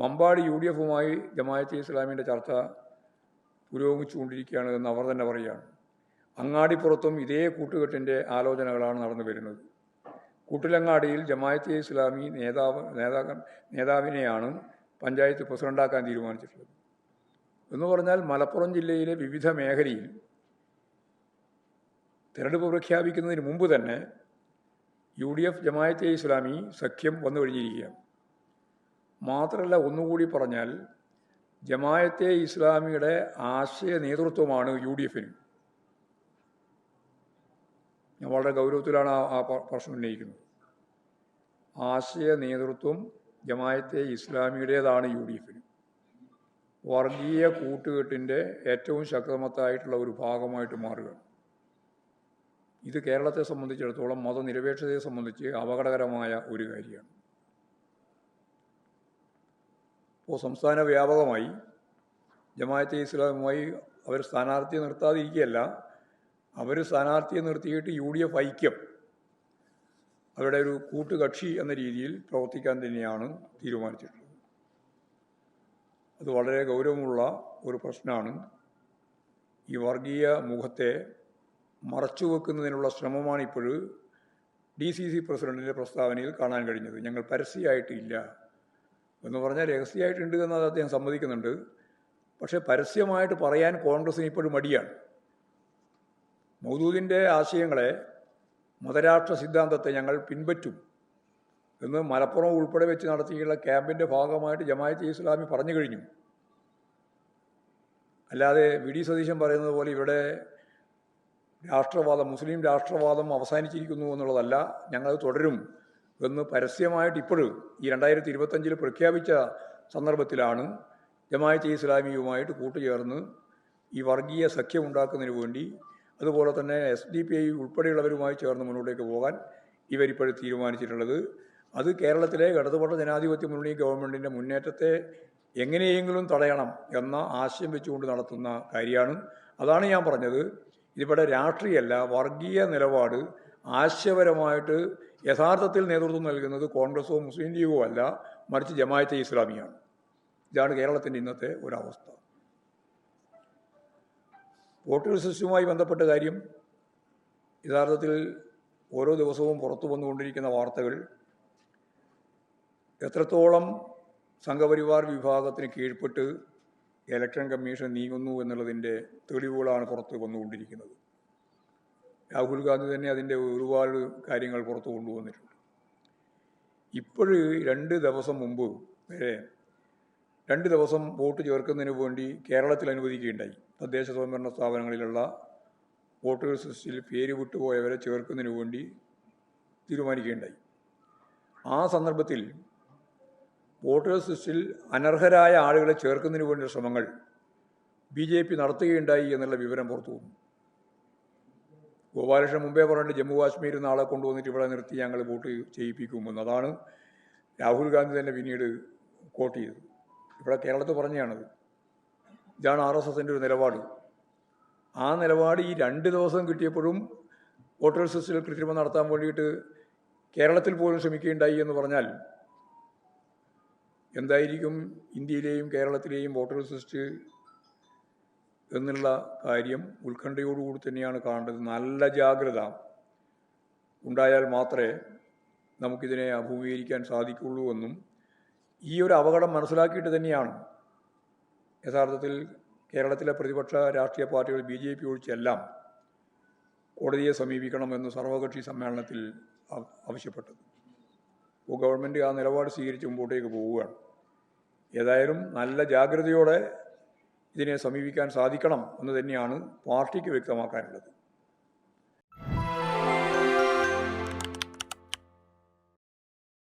Mambad U D എഫുമായി ജമായത്തെ ഇസ്ലാമിന്റെ ചർച്ച പുരോഗമിച്ചുകൊണ്ടിരിക്കുകയാണ് എന്ന് അവർ തന്നെ പറയുകയാണ്. അങ്ങാടിപ്പുറത്തും ഇതേ കൂട്ടുകെട്ടിന്റെ ആലോചനകളാണ് നടന്നു വരുന്നത്. കൂട്ടിലങ്ങാടിയിൽ ജമായത്തെ ഇസ്ലാമി നേതാവ് നേതാക്ക നേതാവിനെയാണ് പഞ്ചായത്ത് പ്രസിഡന്റാക്കാൻ തീരുമാനിച്ചിട്ടുള്ളത്. എന്ന് പറഞ്ഞാൽ മലപ്പുറം ജില്ലയിലെ വിവിധ മേഖലയിൽ തെരഞ്ഞെടുപ്പ് പ്രഖ്യാപിക്കുന്നതിന് മുമ്പ് തന്നെ U D F Jamaate Islami സഖ്യം വന്നു കഴിഞ്ഞിരിക്കുകയാണ് മാത്രമല്ല ഒന്നുകൂടി പറഞ്ഞാൽ ജമായത്തെ ഇസ്ലാമിയുടെ ആശയ നേതൃത്വമാണ് യു ഡി എഫിന് ഞാൻ വളരെ ഗൗരവത്തിലാണ് ആ പ്രശ്നം ഉന്നയിക്കുന്നത്. ആശയ നേതൃത്വം ജമായത്തെ ഇസ്ലാമിയുടേതാണ് യു ഡി എഫിന് വർഗീയ കൂട്ടുകെട്ടിന്റെ ഏറ്റവും ശക്തമത്തായിട്ടുള്ള ഒരു ഭാഗമായിട്ട് മാറുകയാണ്. ഇത് കേരളത്തെ സംബന്ധിച്ചിടത്തോളം മതനിരപേക്ഷതയെ സംബന്ധിച്ച് അപകടകരമായ ഒരു കാര്യമാണ്. ഇപ്പോൾ സംസ്ഥാന വ്യാപകമായി ജമാഅത്തെ ഇസ്ലാമുമായി അവർ സ്ഥാനാർത്ഥിയെ നിർത്താതിരിക്കുകയല്ല അവർ സ്ഥാനാർത്ഥിയെ നിർത്തിയിട്ട് യു ഡി എഫ് ഐക്യം അവരുടെ ഒരു കൂട്ടുകക്ഷി എന്ന രീതിയിൽ പ്രവർത്തിക്കാൻ തന്നെയാണ് തീരുമാനിച്ചിട്ടുള്ളത്. അത് വളരെ ഗൗരവമുള്ള ഒരു പ്രശ്നമാണ്. ഈ വർഗീയ മുഖത്തെ മറച്ചുവെക്കുന്നതിനുള്ള ശ്രമമാണ് ഇപ്പോൾ ഡി സി സി പ്രസിഡന്റിന്റെ പ്രസ്താവനയിൽ കാണാൻ കഴിഞ്ഞത്. ഞങ്ങൾ പരസ്യമായിട്ടില്ല. എന്ന് പറഞ്ഞാൽ രഹസ്യമായിട്ടുണ്ട് എന്നത് അദ്ദേഹം സമ്മതിക്കുന്നുണ്ട്. പക്ഷേ പരസ്യമായിട്ട് പറയാൻ കോൺഗ്രസ്സിന് ഇപ്പോഴും മടിയാണ്. മൗദൂദിന്റെ ആശയങ്ങളെ മതരാഷ്ട്ര സിദ്ധാന്തത്തെ ഞങ്ങൾ പിൻപറ്റും എന്ന് മലപ്പുറം ഉൾപ്പെടെ വെച്ച് നടത്തിയുള്ള ക്യാമ്പിന്റെ ഭാഗമായിട്ട് ജമായത്ത് ഇസ്ലാമി പറഞ്ഞു കഴിഞ്ഞു. അല്ലാതെ വി ഡി സതീശൻ പറയുന്നത് പോലെ ഇവിടെ രാഷ്ട്രവാദം മുസ്ലിം രാഷ്ട്രവാദം അവസാനിച്ചിരിക്കുന്നു എന്നുള്ളതല്ല ഞങ്ങൾ തുടരും. എന്ന് പരസ്യമായിട്ട് ഇപ്പോഴും ഈ രണ്ടായിരത്തി ഇരുപത്തഞ്ചിൽ പ്രഖ്യാപിച്ച സന്ദർഭത്തിലാണ് ജമായത്ത് ഇസ്ലാമിയുമായിട്ട് കൂട്ടുചേർന്ന് ഈ വർഗീയ സഖ്യം ഉണ്ടാക്കുന്നതിന് വേണ്ടി അതുപോലെ തന്നെ എസ് ഡി പി ഐ ഉൾപ്പെടെയുള്ളവരുമായി ചേർന്ന് മുന്നോട്ടേക്ക് പോകാൻ ഇവരിപ്പോഴും തീരുമാനിച്ചിട്ടുള്ളത്. അത് കേരളത്തിലെ ഇടതുപക്ഷ ജനാധിപത്യ മുന്നണി ഗവൺമെന്റിന്റെ മുന്നേറ്റത്തെ എങ്ങനെയെങ്കിലും തടയണം എന്ന ആശയം വെച്ചുകൊണ്ട് നടത്തുന്ന കാര്യമാണ്. അതാണ് ഞാൻ പറഞ്ഞത്. ഇതിവിടെ രാഷ്ട്രീയമല്ല വർഗീയ നിലപാട് ആശയപരമായിട്ട് യഥാർത്ഥത്തിൽ നേതൃത്വം നൽകുന്നത് കോൺഗ്രസോ മുസ്ലിം ലീഗോ അല്ല മറിച്ച് ജമായത്തെ ഇസ്ലാമിയാണ്. ഇതാണ് കേരളത്തിന്റെ ഇന്നത്തെ ഒരവസ്ഥ. വോട്ടർ സിസ്റ്റവുമായി ബന്ധപ്പെട്ട കാര്യം യഥാർത്ഥത്തിൽ ഓരോ ദിവസവും പുറത്തു വന്നുകൊണ്ടിരിക്കുന്ന വാർത്തകൾ എത്രത്തോളം സംഘപരിവാർ വിഭാഗത്തിന് കീഴ്പ്പെട്ട് ഇലക്ഷൻ കമ്മീഷൻ നീങ്ങുന്നു എന്നുള്ളതിന്റെ തെളിവുകളാണ് പുറത്ത് വന്നുകൊണ്ടിരിക്കുന്നത്. രാഹുൽ ഗാന്ധി തന്നെ അതിന്റെ ഒരുപാട് കാര്യങ്ങൾ പുറത്തു കൊണ്ടുവന്നിട്ടുണ്ട്. ഇപ്പോഴ് രണ്ട് ദിവസം മുമ്പ് വരെ രണ്ട് ദിവസം വോട്ട് ചേർക്കുന്നതിന് വേണ്ടി കേരളത്തിൽ അനുവദിക്കുകയുണ്ടായി. തദ്ദേശ സ്വയംഭരണ സ്ഥാപനങ്ങളിലുള്ള വോട്ടേഴ്സ് ലിസ്റ്റിൽ പേര് വിട്ടുപോയവരെ ചേർക്കുന്നതിന് വേണ്ടി തീരുമാനിക്കുകയുണ്ടായി. ആ സന്ദർഭത്തിൽ വോട്ടേഴ്സ് ലിസ്റ്റിൽ അനർഹരായ ആളുകളെ ചേർക്കുന്നതിന് വേണ്ടിയുള്ള ശ്രമങ്ങൾ ബി ജെ പി നടത്തുകയുണ്ടായി എന്നുള്ള വിവരം പുറത്തു വന്നു. ഗോപാലകൃഷ്ണൻ മുമ്പേ പറഞ്ഞിട്ട് ജമ്മു കാശ്മീരിൽ നാളെ കൊണ്ടുവന്നിട്ട് ഇവിടെ നിർത്തി ഞങ്ങൾ വോട്ട് ചെയ്യിപ്പിക്കുമെന്ന്. അതാണ് രാഹുൽ ഗാന്ധി തന്നെ പിന്നീട് കോട്ട് ചെയ്തത്. ഇവിടെ കേരളത്തിൽ പറഞ്ഞാണത്. ഇതാണ് ആർ എസ് എസിന്റെ ഒരു നിലപാട്. ആ നിലപാട് ഈ രണ്ട് ദിവസം കിട്ടിയപ്പോഴും വോട്ടേഴ്സ് ലിസ്റ്റിൽ കൃത്രിമം നടത്താൻ വേണ്ടിയിട്ട് കേരളത്തിൽ പോലും ശ്രമിക്കുകയുണ്ടായി എന്ന് പറഞ്ഞാൽ എന്തായിരിക്കും? ഇന്ത്യയിലെയും കേരളത്തിലെയും വോട്ടേഴ്സ് ലിസ്റ്റ് എന്നുള്ള കാര്യം ഉത്കണ്ഠയോടുകൂടി തന്നെയാണ് കാണേണ്ടത്. നല്ല ജാഗ്രത ഉണ്ടായാൽ മാത്രമേ നമുക്കിതിനെ അഭിമുഖീകരിക്കാൻ സാധിക്കുള്ളൂ എന്നും ഈ ഒരു അപകടം മനസ്സിലാക്കിയിട്ട് തന്നെയാണ് യഥാർത്ഥത്തിൽ കേരളത്തിലെ പ്രതിപക്ഷ രാഷ്ട്രീയ പാർട്ടികൾ ബി ജെ പി ഒഴിച്ചെല്ലാം കോടതിയെ സമീപിക്കണമെന്ന് സർവകക്ഷി സമ്മേളനത്തിൽ ആവശ്യപ്പെട്ടു ആവശ്യപ്പെട്ടത്. ഇപ്പോൾ ഗവൺമെന്റ് ആ നിലപാട് സ്വീകരിച്ച് മുമ്പോട്ടേക്ക് പോവുകയാണ്. ഏതായാലും നല്ല ജാഗ്രതയോടെ ഇതിനെ സമീപിക്കാൻ സാധിക്കണം എന്ന് തന്നെയാണ് പാർട്ടിക്ക് വ്യക്തമാക്കാനുള്ളത്.